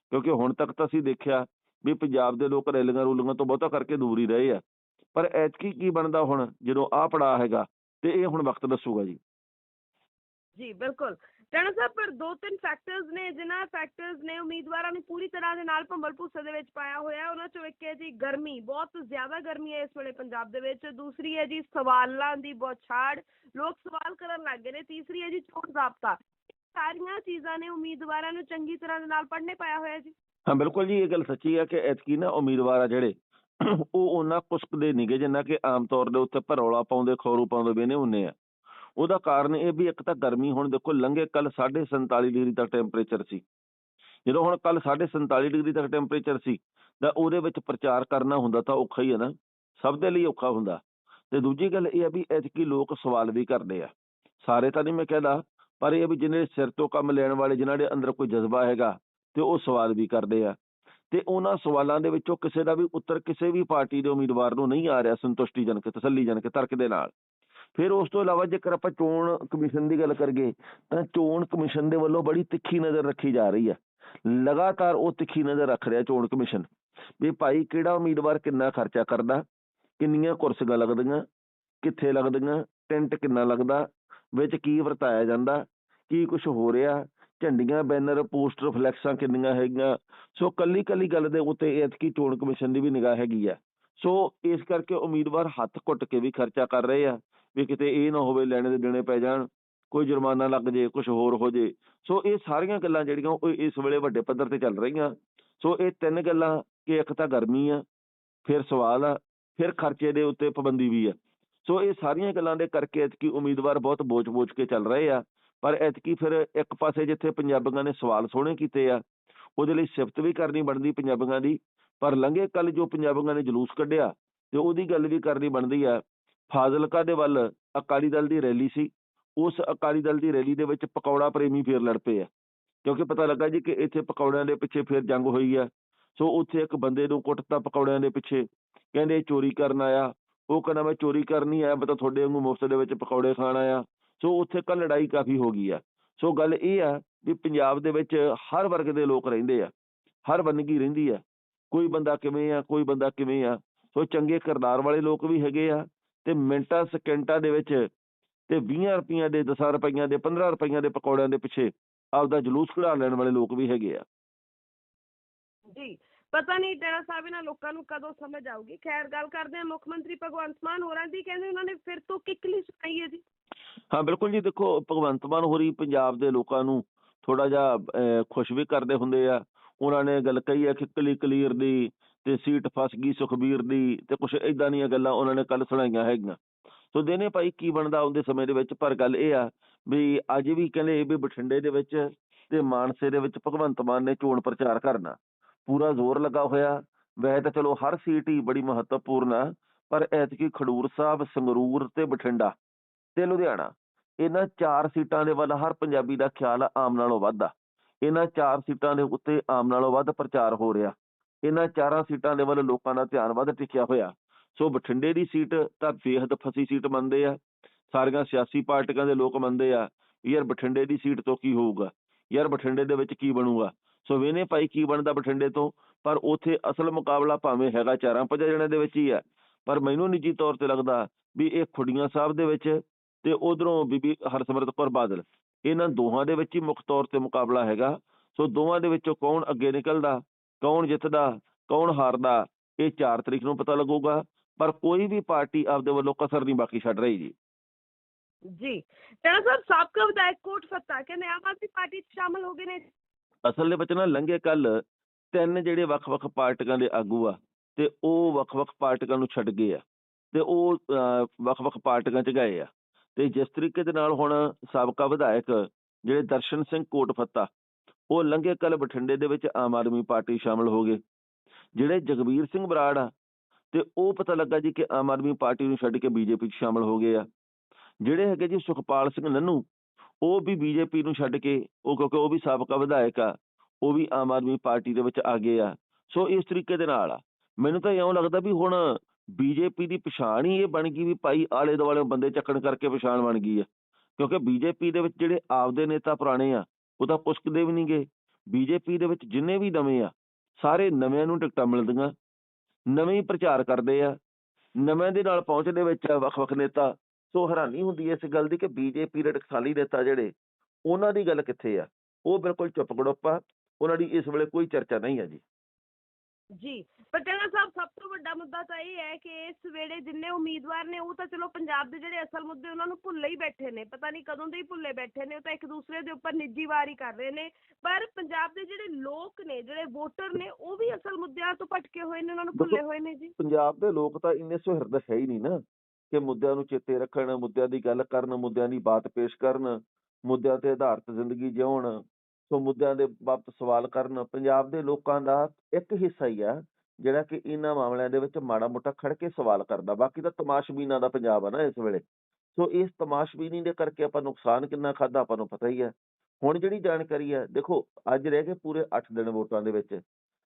ਕਿਉਂਕਿ ਹੁਣ ਤੱਕ ਤਾਂ ਅਸੀਂ ਦੇਖਿਆ ਵੀ ਪੰਜਾਬ ਦੇ ਲੋਕ ਰੈਲੀਆਂ ਰੂਲੀਆਂ ਤੋਂ ਬਹੁਤਾ ਕਰਕੇ ਦੂਰ ਹੀ ਰਹੇ ਆ। ਪਰ ਐਤਕੀ ਕੀ ਬਣਦਾ ਹੁਣ ਜਦੋਂ ਆਹ ਪੜਾ ਹੈਗਾ ਤੇ ਇਹ ਹੁਣ ਵਕਤ ਦੱਸੂਗਾ ਜੀ। ਜੀ, ਬਿਲਕੁਲ। ਟਾਣਾ ਸਾਹਿਬ, ਪਰ ਦੋ ਤਿੰਨ ਫੈਕਟਰਸ ਨੇ, ਜਿਨ੍ਹਾਂ ਫੈਕਟਰਸ ਨੇ ਉਮੀਦਵਾਰਾਂ ਨੂੰ ਪੂਰੀ ਤਰ੍ਹਾਂ ਦੇ ਨਾਲ ਭੰਬਲ ਭੂਸੇ ਦੇ ਵਿੱਚ ਪਾਇਆ ਹੋਇਆ ਉਹਨਾਂ ਚੋਂ ਇੱਕ ਹੈ ਜੀ, ਗਰਮੀ। ਬਹੁਤ ਜ਼ਿਆਦਾ ਗਰਮੀ ਹੈ ਇਸ ਵੇਲੇ ਪੰਜਾਬ ਦੇ ਵਿੱਚ। ਦੂਸਰੀ ਹੈ ਜੀ, ਸਵਾਲਾਂ ਦੀ ਬੌਛਾੜ। ਲੋਕ ਸਵਾਲ ਕਰਨ ਲੱਗ ਗਏ ਨੇ। ਤੀਸਰੀ ਹੈ ਜੀ, ਚੋਣ ਜ਼ਾਬਤਾ। ਸਾਰੀਆਂ ਚੀਜ਼ਾਂ ਨੇ ਉਮੀਦਵਾਰਾਂ ਨੂੰ ਚੰਗੀ ਤਰ੍ਹਾਂ ਦੇ ਨਾਲ ਪੜ੍ਹਨੇ ਪਾਇਆ ਹੋਇਆ ਜੀ। ਹਾਂ, ਬਿਲਕੁਲ ਜੀ, ਇਹ ਗੱਲ ਸੱਚੀ ਆ ਕਿ ਐਤਕੀ ਨਾ ਉਮੀਦਵਾਰ ਆ ਜਿਹੜੇ, ਉਹ ਉਹਨਾਂ ਕੁਸਕਦੇ ਨਿਗੇ ਜਿੰਨਾ ਕਿ ਆਮ ਤੌਰ ਦੇ ਉੱਤੇ ਭਰੌਲਾ ਪਾਉਂਦੇ, ਖੋਰੂ ਪਾਉਂਦੇ ਵੇਨੇ ਹੁੰਨੇ ਆ। ਉਹਦਾ ਕਾਰਨ ਇਹ ਵੀ ਇੱਕ ਤਾਂ ਗਰਮੀ ਹੁਣ ਦੇਖੋ ਲੰਘੇ ਕੱਲ 47 ਡਿਗਰੀ ਤੱਕ ਟੈਂਪਰੇਚਰ ਸੀ। ਜਦੋਂ ਹੁਣ ਕੱਲ 47 ਡਿਗਰੀ ਤੱਕ ਟੈਂਪਰੇਚਰ ਸੀ, ਤਾਂ ਉਹਦੇ ਵਿੱਚ ਪ੍ਰਚਾਰ ਕਰਨਾ ਹੁੰਦਾ ਤਾਂ ਔਖਾ ਹੀ ਹੈ ਨਾ, ਸਭ ਦੇ ਲਈ ਔਖਾ ਹੁੰਦਾ। ਤੇ ਦੂਜੀ ਗੱਲ ਇਹ ਆ ਵੀ ਐਤਕੀ ਲੋਕ ਸਵਾਲ ਵੀ ਕਰਦੇ ਆ। ਸਾਰੇ ਤਾਂ ਨਹੀਂ ਮੈਂ ਕਹਿੰਦਾ, ਪਰ ਇਹ ਵੀ ਜਿਹਨੇ ਸਿਰ ਤੋਂ ਕੰਮ ਲੈਣ ਵਾਲੇ, ਜਿਨ੍ਹਾਂ ਦੇ ਅੰਦਰ ਕੋਈ ਜਜ਼ਬਾ ਹੈਗਾ ਤੇ ਉਹ ਸਵਾਲ ਵੀ ਕਰਦੇ ਆ। ਤੇ ਉਹਨਾਂ ਸਵਾਲਾਂ ਦੇ ਵਿੱਚੋਂ ਕਿਸੇ ਦਾ ਵੀ ਉੱਤਰ ਕਿਸੇ ਵੀ ਪਾਰਟੀ ਦੇ ਉਮੀਦਵਾਰ ਨੂੰ ਨਹੀਂ ਆ ਰਿਹਾ ਸੰਤੁਸ਼ਟੀਜਨਕ, ਤਸੱਲੀਜਨਕ, ਤਰਕ ਦੇ ਨਾਲ। ਫਿਰ ਉਸ ਤੋਂ ਇਲਾਵਾ ਜੇਕਰ ਆਪਾਂ ਚੋਣ ਕਮਿਸ਼ਨ ਦੀ ਗੱਲ ਕਰੀਏ, ਤਾਂ ਚੋਣ ਕਮਿਸ਼ਨ ਦੇ ਵੱਲੋਂ ਬੜੀ ਤਿੱਖੀ ਨਜ਼ਰ ਰੱਖੀ ਜਾ ਰਹੀ ਹੈ ਲਗਾਤਾਰ ਉਹ ਤਿੱਖੀ ਨਜ਼ਰ ਰੱਖ ਰਿਹਾ ਚੋਣ ਕਮਿਸ਼ਨ, ਵੀ ਭਾਈ ਕਿਹੜਾ ਉਮੀਦਵਾਰ ਕਿੰਨਾ ਖਰਚਾ ਕਰਦਾ, ਕਿੰਨੀਆਂ ਕੁਰਸੀਆਂ ਲੱਗਦੀਆਂ, ਕਿੱਥੇ ਲੱਗਦੀਆਂ, ਟੈਂਟ ਕਿੰਨਾ ਲੱਗਦਾ, ਵਿੱਚ ਕੀ ਵਰਤਾਇਆ ਜਾਂਦਾ, ਕੀ ਕੁਝ ਹੋ ਰਿਹਾ ਝੰਡੀਆਂ, ਬੈਨਰ, ਪੋਸਟਰ, ਫਲੈਕਸਾਂ ਕਿੰਨੀਆਂ ਹੈਗੀਆਂ। ਸੋ ਕੱਲੀ ਕੱਲੀ ਗੱਲ ਦੇ ਉੱਤੇ ਐਤਕੀ ਚੋਣ ਕਮਿਸ਼ਨ ਦੀ ਵੀ ਨਿਗਾਹ ਹੈਗੀ ਆ। ਸੋ ਇਸ ਕਰਕੇ ਉਮੀਦਵਾਰ ਹੱਥ ਘੁੱਟ ਕੇ ਵੀ ਖਰਚਾ ਕਰ ਰਹੇ ਆ, ਵੀ ਕਿਤੇ ਇਹ ਨਾ ਹੋਵੇ ਲੈਣੇ ਦੇ ਦੇਣੇ ਪੈ ਜਾਣ, ਕੋਈ ਜੁਰਮਾਨਾ ਲੱਗ ਜੇ ਕੁਝ ਹੋਰ ਹੋ ਜੇ। ਸੋ ਇਹ ਸਾਰੀਆਂ ਗੱਲਾਂ ਜਿਹੜੀਆਂ ਉਹ ਇਸ ਵੇਲੇ ਵੱਡੇ ਪੱਧਰ ਤੇ ਚੱਲ ਰਹੀਆਂ। ਸੋ ਇਹ ਤਿੰਨ ਗੱਲਾਂ ਕਿ ਇੱਕ ਤਾਂ ਗਰਮੀ ਆ, ਫਿਰ ਸਵਾਲ ਆ, ਫਿਰ ਖਰਚੇ ਦੇ ਉੱਤੇ ਪਾਬੰਦੀ ਵੀ ਆ। ਸੋ ਇਹ ਸਾਰੀਆਂ ਗੱਲਾਂ ਦੇ ਕਰਕੇ ਐਤਕੀ ਉਮੀਦਵਾਰ ਬਹੁਤ ਬੋਝ-ਬੋਝ ਕੇ ਚੱਲ ਰਹੇ ਆ। ਪਰ ਐਤਕੀ ਫਿਰ ਇੱਕ ਪਾਸੇ ਜਿੱਥੇ ਪੰਜਾਬੀਆਂ ਨੇ ਸਵਾਲ ਸੋਹਣੇ ਕੀਤੇ ਆ, ਉਹਦੇ ਲਈ ਸਿਫਤ ਵੀ ਕਰਨੀ ਬਣਦੀ ਪੰਜਾਬੀਆਂ ਦੀ, ਪਰ ਲੰਘੇ ਕੱਲ ਜੋ ਪੰਜਾਬੀਆਂ ਨੇ ਜਲੂਸ ਕੱਢਿਆ ਤੇ ਉਹਦੀ ਗੱਲ ਵੀ ਕਰਨੀ ਬਣਦੀ ਆ, ਫਾਜ਼ਿਲਕਾ ਦੇ ਵੱਲ ਅਕਾਲੀ ਦਲ ਦੀ ਰੈਲੀ ਸੀ, ਉਸ ਅਕਾਲੀ ਦਲ ਦੀ ਰੈਲੀ ਦੇ ਵਿੱਚ ਪਕੌੜਾ ਪ੍ਰੇਮੀ ਫੇਰ ਲੜ ਪਏ ਆ, ਕਿਉਂਕਿ ਪਤਾ ਲੱਗਾ ਜੀ ਕਿ ਇੱਥੇ ਪਕੌੜਿਆਂ ਦੇ ਪਿੱਛੇ ਫੇਰ ਜੰਗ ਹੋਈ ਆ, ਸੋ ਉੱਥੇ ਇੱਕ ਬੰਦੇ ਨੂੰ ਕੁੱਟਤਾ ਪਕੌੜਿਆਂ ਦੇ ਪਿੱਛੇ, ਕਹਿੰਦੇ ਚੋਰੀ ਕਰਨ ਆਇਆ, ਉਹ ਕਹਿੰਦਾ ਮੈਂ ਚੋਰੀ ਕਰਨੀ ਆਇਆ ਮੈਂ ਤਾਂ ਤੁਹਾਡੇ ਵਾਂਗੂ ਮੁਫਤ ਦੇ ਵਿੱਚ ਪਕੌੜੇ ਖਾਣ ਆਇਆ ਸੋ ਉੱਥੇ ਕੱਲ ਲੜਾਈ ਕਾਫੀ ਹੋ ਗਈ ਆ। ਸੋ ਗੱਲ ਇਹ ਆ ਵੀ ਪੰਜਾਬ ਦੇ ਵਿੱਚ ਹਰ ਵਰਗ ਦੇ ਲੋਕ ਰਹਿੰਦੇ ਆ, ਹਰ ਵੰਨਗੀ ਰਹਿੰਦੀ ਆ। ਕੋਈ ਬੰਦਾ ਕਿਵੇਂ ਆ, ਕੋਈ ਬੰਦਾ ਕਿਵੇਂ ਆ। ਸੋ ਚੰਗੇ ਕਿਰਦਾਰ ਵਾਲੇ ਲੋਕ ਵੀ ਹੈਗੇ ਆ ਤੇ ਮਿੰਟਾਂ, ਸਕਿੰਟਾਂ ਦੇ ਵਿੱਚ ਤੇ 20 ਰੁਪਈਆਂ ਦੇ 10 ਰੁਪਈਆਂ ਦੇ 15 ਰੁਪਈਆਂ ਦੇ ਪਕੌੜਿਆਂ ਦੇ ਪਿੱਛੇ ਆਪਦਾ ਜਲੂਸ ਕਢਾ ਲੈਣ ਵਾਲੇ ਲੋਕ ਵੀ ਹੈਗੇ ਆ। ਜੀ। ਪਤਾ ਨਹੀਂ ਟਾਣਾ ਸਾਹਿਬ ਇਹਨਾਂ ਲੋਕਾਂ ਨੂੰ ਕਦੋਂ ਸਮਝ ਆਊਗੀ। ਖੈਰ, ਗੱਲ ਕਰਦੇ ਹਾਂ ਮੁੱਖ ਮੰਤਰੀ ਭਗਵੰਤ ਮਾਨ ਹੋਰਾਂ ਦੀ। ਕਹਿੰਦੇ ਉਹਨਾਂ ਨੇ ਫਿਰ ਤੋਂ ਕਿੱਕਲੀ ਸੁਣਾਈ ਹੈ ਜੀ? ਹਾਂ, ਬਿਲਕੁਲ ਜੀ। ਦੇਖੋ, ਭਗਵੰਤ ਮਾਨ ਹੋਰੀ ਪੰਜਾਬ ਦੇ ਲੋਕਾਂ ਨੂੰ ਥੋੜਾ ਜਿਹਾ ਖੁਸ਼ ਵੀ ਕਰਦੇ ਹੁੰਦੇ ਆ। ਉਹਨਾਂ ਨੇ ਗੱਲ ਕਹੀ ਹੈ ਕਿ ਕਲੀ ਕਲੀਅਰ ਦੀ ਤੇ ਸੀਟ ਫਸ ਗਈ ਸੁਖਬੀਰ ਦੀ ਤੇ ਕੁਝ ਇਦਾਂ ਦੀਆਂ ਗੱਲਾਂ ਉਹਨਾਂ ਨੇ ਕੱਲ ਸੁਣਾਈਆਂ ਹੈਗੀਆਂ। ਸੋ ਦੇਨੇ ਭਾਈ ਕੀ ਬਣਦਾ ਆਉਂਦੇ ਸਮੇਂ ਦੇ ਵਿੱਚ? ਪਰ ਗੱਲ ਇਹ ਆ ਵੀ ਅੱਜ ਵੀ ਕਹਿੰਦੇ ਵੀ ਬਠਿੰਡੇ ਦੇ ਵਿੱਚ ਤੇ ਮਾਨਸੇ ਦੇ ਵਿੱਚ ਭਗਵੰਤ ਮਾਨ ਨੇ ਚੋਣ ਪ੍ਰਚਾਰ ਕਰਨਾ। ਪੂਰਾ ਜ਼ੋਰ ਲੱਗਾ ਹੋਇਆ। ਵੈਸੇ ਤਾਂ ਚਲੋ ਹਰ ਸੀਟ ਹੀ ਬੜੀ ਮਹੱਤਵਪੂਰਨ ਆ, ਪਰ ਐਤਕੀ ਖਡੂਰ ਸਾਹਿਬ, ਸੰਗਰੂਰ ਤੇ ਬਠਿੰਡਾ ਤੇ ਲੁਧਿਆਣਾ, ਇਹਨਾਂ ਚਾਰ ਸੀਟਾਂ ਦੇ ਵੱਲ ਹਰ ਪੰਜਾਬੀ ਦਾ ਖਿਆਲ ਆਮ ਨਾਲੋਂ ਵੱਧ ਆ। ਇਹਨਾਂ ਚਾਰ ਸੀਟਾਂ ਦੇ ਉੱਤੇ ਆਮ ਨਾਲੋਂ ਵੱਧ ਪ੍ਰਚਾਰ ਹੋ ਰਿਹਾ। ਇਹਨਾਂ ਚਾਰਾਂ ਸੀਟਾਂ ਦੇ ਵੱਲ ਲੋਕਾਂ ਦਾ ਧਿਆਨ ਵੱਧ ਟਿਕਿਆ ਹੋਇਆ। ਸੋ ਬਠਿੰਡੇ ਦੀ ਸੀਟ ਤਾਂ ਬੇਹੱਦ ਫਸੀ ਸੀਟ ਮੰਨਦੇ ਆ। ਸਾਰੀਆਂ ਸਿਆਸੀ ਪਾਰਟੀਆਂ ਦੇ ਲੋਕ ਮੰਨਦੇ ਆ, ਵੀ ਯਾਰ ਬਠਿੰਡੇ ਦੀ ਸੀਟ ਤੋਂ ਕੀ ਹੋਊਗਾ? ਯਾਰ ਬਠਿੰਡੇ ਦੇ ਵਿੱਚ ਕੀ ਬਣੂਗਾ? ਸੋ ਵੇਨੇ ਭਾਈ ਕੀ ਬਣਦਾ ਬਠਿੰਡੇ ਤੋਂ? ਪਰ ਉਥੇ ਅਸਲ ਮੁਕਾਬਲਾ ਭਾਵੇਂ ਹੈਗਾ ਚਾਰਾਂ ਪੰਜਾਂ ਜਣਿਆਂ ਦੇ ਵਿੱਚ ਹੀ ਆ ਪਰ ਮੈਨੂੰ ਨਿੱਜੀ ਤੌਰ ਤੇ ਲੱਗਦਾ ਵੀ ਇਹ ਖੁੱਡੀਆਂ ਸਾਹਿਬ ਦੇ ਵਿੱਚ ਤੇ ਉਧਰੋਂ ਬੀਬੀ ਹਰਸਿਮਰਤ ਕੌਰ ਬਾਦਲ, ਇਹਨਾਂ ਦੋਹਾਂ ਦੇ ਵਿੱਚ ਹੀ ਮੁੱਖ ਤੌਰ ਤੇ ਮੁਕਾਬਲਾ ਹੈਗਾ। ਸੋ ਦੋਵਾਂ ਦੇ ਵਿੱਚੋਂ ਕੌਣ ਅੱਗੇ ਨਿਕਲਦਾ, ਕੌਣ ਜਿੱਤਦਾ, ਕੌਣ ਹਾਰਦਾ, ਇਹ 4 ਤਰੀਕ ਨੂੰ ਪਤਾ ਲੱਗੂਗਾ। ਪਰ ਕੋਈ ਵੀ ਪਾਰਟੀ ਆਪਦੇ ਵੱਲੋਂ ਕਸਰ ਨਹੀਂ ਬਾਕੀ ਛੱਡ ਰਹੀ ਜੀ। ਜੀ। ਟਾਣਾ ਸਾਹਿਬ ਸਾਬਕਾ ਵਿਧਾਇਕ ਕੋਟ ਫੱਤਾ, ਕਹਿੰਦੇ ਆਮ ਆਦਮੀ ਪਾਰਟੀ ਸ਼ਾਮਲ ਹੋ ਗਏ ਨੇ। ਅਸਲ ਦੇ ਵਿੱਚ ਨਾ ਲੰਘੇ ਕੱਲ ਤਿੰਨ ਜਿਹੜੇ ਵੱਖ-ਵੱਖ ਪਾਰਟੀਆਂ ਦੇ ਆਗੂ ਆ ਤੇ ਉਹ ਵੱਖ-ਵੱਖ ਪਾਰਟੀਆਂ ਨੂੰ ਛੱਡ ਗਏ ਆ ਤੇ ਉਹ ਵੱਖ-ਵੱਖ ਪਾਰਟੀਆਂ 'ਚ ਗਏ ਆ ਤੇ ਜਿਸ ਤਰੀਕੇ ਦੇ ਨਾਲ ਹੁਣ ਸਾਬਕਾ ਵਿਧਾਇਕ ਜਿਹੜੇ ਦਰਸ਼ਨ ਸਿੰਘ ਕੋਟਫੱਤਾ, ਉਹ ਲੰਘੇ ਕੱਲ ਬਠਿੰਡੇ ਦੇ ਵਿੱਚ ਆਮ ਆਦਮੀ ਪਾਰਟੀ ਸ਼ਾਮਲ ਹੋ ਗਏ। ਜਿਹੜੇ ਜਗਵੀਰ ਸਿੰਘ ਬਰਾੜ ਆ ਤੇ ਉਹ ਪਤਾ ਲੱਗਾ ਜੀ ਕਿ ਆਮ ਆਦਮੀ ਪਾਰਟੀ ਨੂੰ ਛੱਡ ਕੇ ਬੀਜੇਪੀ 'ਚ ਸ਼ਾਮਲ ਹੋ ਗਏ ਆ। ਜਿਹੜੇ ਹੈਗੇ ਜੀ ਸੁਖਪਾਲ ਸਿੰਘ ਨੰਨੂ ਉਹ ਵੀ ਬੀਜੇਪੀ ਨੂੰ ਛੱਡ ਕੇ, ਉਹ ਕਿਉਂਕਿ ਉਹ ਵੀ ਸਾਬਕਾ ਵਿਧਾਇਕ ਆ, ਉਹ ਵੀ ਆਮ ਆਦਮੀ ਪਾਰਟੀ ਦੇ ਵਿੱਚ ਆ ਗਏ ਆ। ਸੋ ਇਸ ਤਰੀਕੇ ਦੇ ਨਾਲ ਆ ਮੈਨੂੰ ਤਾਂ ਇਉਂ ਲੱਗਦਾ ਵੀ ਹੁਣ ਬੀਜੇਪੀ ਦੀ ਪਛਾਣ ਹੀ ਇਹ ਬਣ ਗਈ ਵੀ ਭਾਈ ਆਲੇ ਦੁਆਲੇ ਬੰਦੇ ਚੱਕਣ ਕਰਕੇ ਪਛਾਣ ਬਣ ਗਈ ਆ। ਕਿਉਂਕਿ ਬੀਜੇਪੀ ਦੇ ਵਿੱਚ ਜਿਹੜੇ ਆਪਦੇ ਨੇਤਾ ਪੁਰਾਣੇ ਆ, ਉਹ ਤਾਂ ਪੁਸਕਦੇ ਵੀ ਨਹੀਂ ਨਹੀਂਗੇ ਬੀਜੇਪੀ ਦੇ ਵਿੱਚ ਜਿੰਨੇ ਵੀ ਨਵੇਂ ਆ, ਸਾਰੇ ਨਵਿਆਂ ਨੂੰ ਟਿਕਟਾਂ ਮਿਲਦੀਆਂ। ਨਵੇਂ ਹੀ ਪ੍ਰਚਾਰ ਕਰਦੇ ਆ। ਨਵੇਂ ਦੇ ਨਾਲ ਪਹੁੰਚ ਦੇ ਵਿੱਚ ਵੱਖ-ਵੱਖ ਨੇਤਾ। ਸੋ ਹੈਰਾਨੀ ਹੁੰਦੀ ਹੈ ਇਸ ਗੱਲ ਦੀ ਕਿ ਬੀਜੇਪੀ ਦੇ ਟਕਸਾਲੀ ਨੇਤਾ ਜਿਹੜੇ ਉਹਨਾਂ ਦੀ ਗੱਲ ਕਿੱਥੇ ਆ? ਉਹ ਬਿਲਕੁਲ ਚੁੱਪ ਗੜੁੱਪ ਉਹਨਾਂ ਦੀ ਇਸ ਵੇਲੇ ਕੋਈ ਚਰਚਾ ਨਹੀਂ ਹੈ ਜੀ। ਜੀ ਪਰ ਟੈਣਾ ਸਾਹਿਬ ਸਭ ਤੋਂ ਵੱਡਾ ਮੁੱਦਾ ਤਾਂ ਇਹ ਹੈ ਕਿ ਇਸ ਵੇਲੇ ਜਿੰਨੇ ਉਮੀਦਵਾਰ ਨੇ ਉਹ ਤਾਂ ਚਲੋ ਪੰਜਾਬ ਦੇ ਜਿਹੜੇ ਅਸਲ ਮੁੱਦੇ ਉਹਨਾਂ ਨੂੰ ਭੁੱਲੇ ਹੀ ਬੈਠੇ ਨੇ। ਪਤਾ ਨਹੀਂ ਕਦੋਂ ਦੇ ਹੀ ਭੁੱਲੇ ਬੈਠੇ ਨੇ ਉਹ ਤਾਂ ਇੱਕ ਦੂਸਰੇ ਦੇ ਉੱਪਰ ਨਿੱਜੀ ਵਾਰੀ ਕਰ ਰਹੇ ਨੇ। ਪਰ ਪੰਜਾਬ ਦੇ ਜਿਹੜੇ ਲੋਕ ਨੇ ਜਿਹੜੇ ਵੋਟਰ ਨੇ ਉਹ ਵੀ ਅਸਲ ਮੁੱਦਿਆਂ ਤੋਂ ਭਟਕੇ ਹੋਏ ਨੇ ਉਹਨਾਂ ਨੂੰ ਭੁੱਲੇ ਹੋਏ ਨੇ ਜੀ। ਪੰਜਾਬ ਦੇ ਲੋਕ ਤਾਂ ਇੰਨੇ ਸੁਹਿਰਦ ਹੈ ਹੀ ਨਹੀਂ ਨਾ। ਕਿ ਮੁੱਦਿਆਂ ਨੂੰ ਚੇਤੇ ਰੱਖਣ, ਮੁੱਦਿਆਂ ਦੀ ਗੱਲ ਕਰਨ, ਮੁੱਦਿਆਂ ਦੀ ਬਾਤ ਪੇਸ਼ ਕਰਨ, ਮੁੱਦਿਆਂ ਤੇ ਆਧਾਰਿਤ ਜ਼ਿੰਦਗੀ ਜਿਉਣ ਸੋ ਮੁੱਦਿਆਂ ਦੇ ਬਾਬਤ ਸਵਾਲ ਕਰਨ, ਪੰਜਾਬ ਦੇ ਲੋਕਾਂ ਦਾ ਇੱਕ ਹਿੱਸਾ ਹੀ ਆ, ਜਿਹੜਾ ਕਿ ਇਹਨਾਂ ਮਾਮਲਿਆਂ ਦੇ ਵਿੱਚ ਮਾੜਾ ਮੋਟਾ ਖੜ ਕੇ ਸਵਾਲ ਕਰਦਾ, ਬਾਕੀ ਤਾਂ ਤਮਾਸ਼ਬੀਨਾਂ ਦਾ ਪੰਜਾਬ ਆ ਨਾ ਇਸ ਵੇਲੇ। ਸੋ ਇਸ ਤਮਾਸ਼ਬੀਨੀ ਦੇ ਕਰਕੇ ਆਪਾਂ ਨੁਕਸਾਨ ਕਿੰਨਾ ਖਾਦਾ ਆਪਾਂ ਨੂੰ ਪਤਾ ਹੀ ਹੈ ਹੁਣ ਜਿਹੜੀ ਜਾਣਕਾਰੀ ਹੈ ਦੇਖੋ, ਅੱਜ ਰਹਿ ਗਏ ਪੂਰੇ 8 ਦਿਨ ਵੋਟਾਂ ਦੇ ਵਿੱਚ।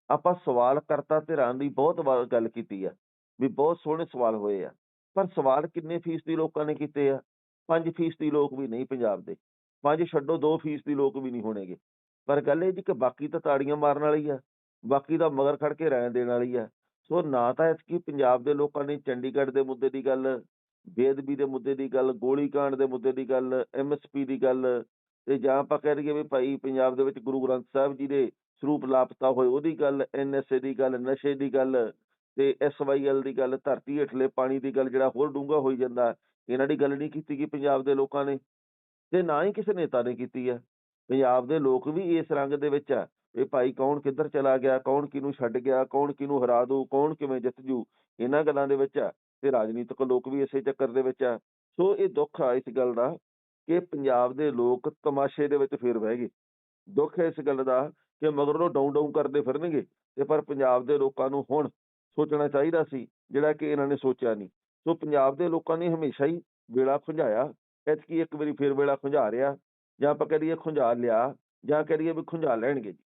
ਆਪਾਂ ਸਵਾਲ ਕਰਤਾ ਧਿਰਾਂ ਦੀ ਬਹੁਤ ਵਾਰ ਗੱਲ ਕੀਤੀ ਆ, ਵੀ ਬਹੁਤ ਸੋਹਣੇ ਸਵਾਲ ਹੋਏ ਆ। ਪਰ ਸਵਾਲ ਕਿੰਨੇ ਫੀਸਦੀ ਲੋਕਾਂ ਨੇ ਕੀਤੇ ਆ? 5 ਫੀਸਦੀ ਲੋਕ ਵੀ ਨਹੀਂ ਪੰਜਾਬ ਦੇ। ਪੰਜ ਛੱਡੋ 2 ਫੀਸਦੀ ਲੋਕ ਵੀ ਨਹੀਂ ਹੋਣਗੇ। ਪਰ ਗੱਲ ਇਹ ਜੀ ਕਿ ਬਾਕੀ ਤਾਂ ਤਾੜੀਆਂ ਮਾਰਨ ਵਾਲੀ ਆ, ਬਾਕੀ ਦਾ ਮਗਰ ਖੜ ਕੇ ਰਹਿਣ ਦੇਣ ਵਾਲੀ ਆ। ਸੋ ਨਾ ਤਾਂ ਇਤਕੀ ਪੰਜਾਬ ਦੇ ਲੋਕਾਂ ਨੇ ਚੰਡੀਗੜ੍ਹ ਦੇ ਮੁੱਦੇ ਦੀ ਗੱਲ ਬੇਦਬੀ ਦੇ ਮੁੱਦੇ ਦੀ ਗੱਲ ਗੋਲੀकांड ਦੇ ਮੁੱਦੇ ਦੀ ਗੱਲ ਐਮਐਸਪੀ ਦੀ ਗੱਲ ਤੇ ਜਾਂ ਆਪਾਂ ਕਹਿ ਦਈਏ ਵੀ ਭਾਈ ਪੰਜਾਬ ਦੇ ਵਿੱਚ ਗੁਰੂ ਗ੍ਰੰਥ ਸਾਹਿਬ ਜੀ ਦੇ ਸਰੂਪ ਲਾਪਤਾ ਹੋਏ ਉਹਦੀ ਗੱਲ ਐਨਐਸਏ ਦੀ ਗੱਲ, ਨਸ਼ੇ ਦੀ ਗੱਲ ਤੇ ਐਸਵਾਈਐਲ ਦੀ ਗੱਲ, ਧਰਤੀ ਹੇਠਲੇ ਪਾਣੀ ਦੀ ਗੱਲ ਜਿਹੜਾ ਹੋਰ ਡੂੰਘਾ ਹੋਈ ਜਾਂਦਾ, ਇਹਨਾਂ ਦੀ ਗੱਲ ਨਹੀਂ ਕੀਤੀ ਗਈ ਪੰਜਾਬ ਦੇ ਲੋਕਾਂ ਨੇ ਤੇ ਨਾ ਹੀ ਕਿਸੇ ਨੇਤਾ ਨੇ ਕੀਤੀ ਹੈ ਪੰਜਾਬ ਦੇ ਲੋਕ ਵੀ ਇਸ ਰੰਗ ਦੇ ਵਿੱਚ ਆ ਵੀ ਭਾਈ ਕੌਣ ਕਿੱਧਰ ਚਲਾ ਗਿਆ, ਕੌਣ ਕਿਹਨੂੰ ਛੱਡ ਗਿਆ, ਕੌਣ ਕਿਹਨੂੰ ਹਰਾ ਦਊ, ਕੌਣ ਕਿਵੇਂ ਜਿੱਤ ਜੂ, ਇਹਨਾਂ ਗੱਲਾਂ ਦੇ ਵਿੱਚ ਆ ਤੇ ਰਾਜਨੀਤਿਕ ਲੋਕ ਵੀ ਇਸੇ ਚੱਕਰ ਦੇ ਵਿੱਚ ਆ। ਸੋ ਇਹ ਦੁੱਖ ਆ ਇਸ ਗੱਲ ਦਾ ਕਿ ਪੰਜਾਬ ਦੇ ਲੋਕ ਤਮਾਸ਼ੇ ਦੇ ਵਿੱਚ ਫਿਰ ਬਹਿ ਗਏ। ਦੁੱਖ ਹੈ ਇਸ ਗੱਲ ਦਾ ਕਿ ਮਗਰੋਂ ਡਾਊਂ ਡਾਊਂ ਕਰਦੇ ਫਿਰਨਗੇ ਤੇ ਪਰ ਪੰਜਾਬ ਦੇ ਲੋਕਾਂ ਨੂੰ ਹੁਣ ਸੋਚਣਾ ਚਾਹੀਦਾ ਸੀ ਜਿਹੜਾ ਕਿ ਇਹਨਾਂ ਨੇ ਸੋਚਿਆ ਨਹੀਂ। ਸੋ ਪੰਜਾਬ ਦੇ ਲੋਕਾਂ ਨੇ ਹਮੇਸ਼ਾ ਹੀ ਵੇਲਾ ਖੁੰਝਾਇਆ ਐਤਕੀ ਇੱਕ ਵਾਰੀ ਫੇਰ ਵੇਲਾ ਖੁੰਝਾ ਰਿਆ ਜਾਂ ਆਪਾਂ ਕਰੀਏ ਖੁੰਝਾ ਲਿਆ ਜਾਂ ਕਰੀਏ ਵੀ ਖੁੰਝਾ ਲੈਣਗੇ ਜੀ।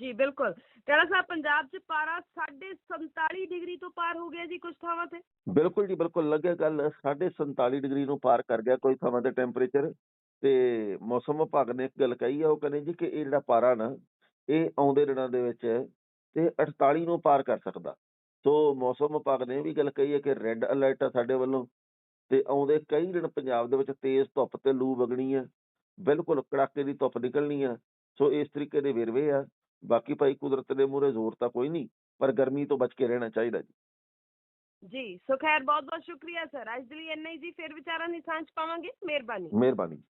ਜੀ ਬਿਲਕੁਲ। ਟੈਣਾ ਸਾਹਿਬ ਪੰਜਾਬ 'ਚ ਪਾਰਾ 47 ਡਿਗਰੀ ਤੋਂ ਪਾਰ ਹੋ ਗਿਆ ਜੀ ਕੁਝ ਥਾਵਾਂ ਤੇ? ਬਿਲਕੁਲ ਜੀ ਬਿਲਕੁਲ। ਲੱਗੇ ਗੱਲ 47 ਡਿਗਰੀ ਨੂੰ ਪਾਰ ਕਰ ਗਿਆ ਕੋਈ ਥਾਵਾਂ ਤੇ ਟੈਂਪਰੇਚਰ। ਤੇ ਮੌਸਮ ਵਿਭਾਗ ਨੇ ਇੱਕ ਗੱਲ ਕਹੀ ਆ ਉਹ ਕਹਿੰਦੇ ਜੀ ਕਿ ਇਹ ਜਿਹੜਾ ਪਾਰਾ ਨਾ ਇਹ ਆਉਂਦੇ ਦਿਨਾਂ ਦੇ ਵਿੱਚ ਤੇ 48 ਨੂੰ ਪਾਰ ਕਰ ਸਕਦਾ। ਸੋ ਮੌਸਮ ਵਿਭਾਗ ਨੇ ਇਹ ਵੀ ਗੱਲ ਕਹੀ ਹੈ ਕਿ ਰੈੱਡ ਅਲਰਟ ਆ ਸਾਡੇ ਵੱਲੋਂ ਤੇ ਆਉਂਦੇ ਕਈ ਦਿਨ ਪੰਜਾਬ ਦੇ ਵਿੱਚ ਤੇਜ਼ ਧੁੱਪ ਤੇ ਲੂ ਵਗਣੀ ਆ। ਬਿਲਕੁਲ ਕੜਾਕੇ ਦੀ ਧੁੱਪ ਨਿਕਲਣੀ ਆ। ਸੋ ਇਸ ਤਰੀਕੇ ਦੇ ਵੇਰਵੇ ਆ। ਬਾਕੀ ਭਾਈ ਕੁਦਰਤ ਦੇ ਮੂਹਰੇ ਜ਼ੋਰ ਤਾਂ ਕੋਈ ਨਹੀਂ ਪਰ ਗਰਮੀ ਤੋਂ ਬਚ ਕੇ ਰਹਿਣਾ ਚਾਹੀਦਾ ਜੀ। ਜੀ ਸੋ ਖੈਰ ਬਹੁਤ ਬਹੁਤ ਸ਼ੁਕਰੀਆ ਸਰ। ਅੱਜ ਦੇ ਲਈ ਇੰਨਾ ਹੀ ਜੀ। ਫਿਰ ਵਿਚਾਰਾਂ ਦੀ ਸਾਂਝ ਪਾਵਾਂਗੇ। ਮਿਹਰਬਾਨੀ। ਮਿਹਰਬਾਨੀ।